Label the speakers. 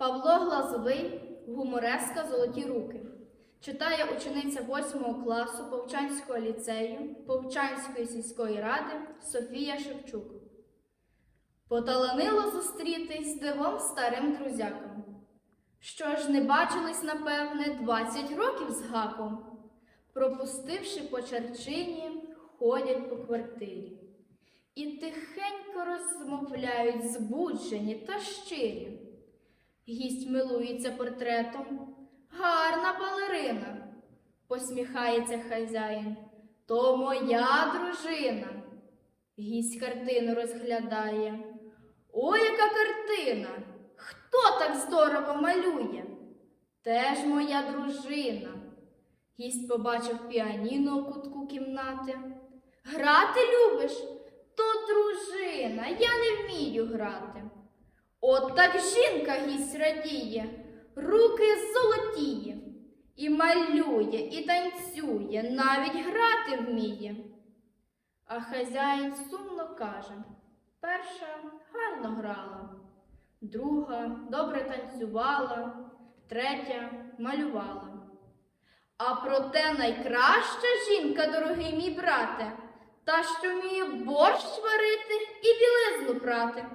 Speaker 1: Павло Глазовий, гумореска Золоті руки. Читає учениця 8 класу Повчанського ліцею Повчанської сільської ради Софія Шевчук. Поталанило зустрітись дивом старим друзяком. Що ж не бачились, напевне, 20 років з гаком. Пропустивши по черчині, ходять по квартирі. І тихенько розмовляють збуджені та щирі. Гість милується портретом. Гарна балерина, посміхається хазяїн. То моя дружина. Гість картину розглядає. Ой, яка картина! Хто так здорово малює? Теж моя дружина. Гість побачив піаніно у кутку кімнати. Грати любиш? То дружина, я не вмію грати. От так жінка гість радіє, руки золотіє, і малює, і танцює, навіть грати вміє. А хазяїн сумно каже перша гарно грала, друга добре танцювала, третя малювала. А проте найкраща жінка, дорогий мій брате, та, що вміє борщ варити і білизну прати.